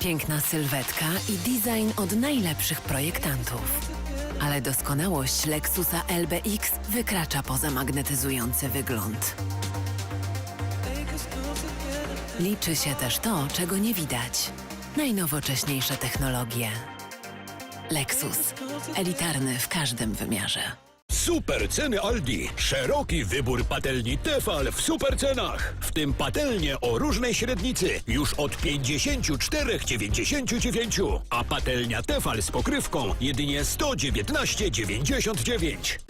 Piękna sylwetka i design od najlepszych projektantów. Ale doskonałość Lexusa LBX wykracza poza magnetyzujący wygląd. Liczy się też to, czego nie widać. Najnowocześniejsze technologie. Lexus. Elitarny w każdym wymiarze. Super ceny Aldi. Szeroki wybór patelni Tefal w super cenach. W tym patelnie o różnej średnicy już od 54,99. A patelnia Tefal z pokrywką jedynie 119,99.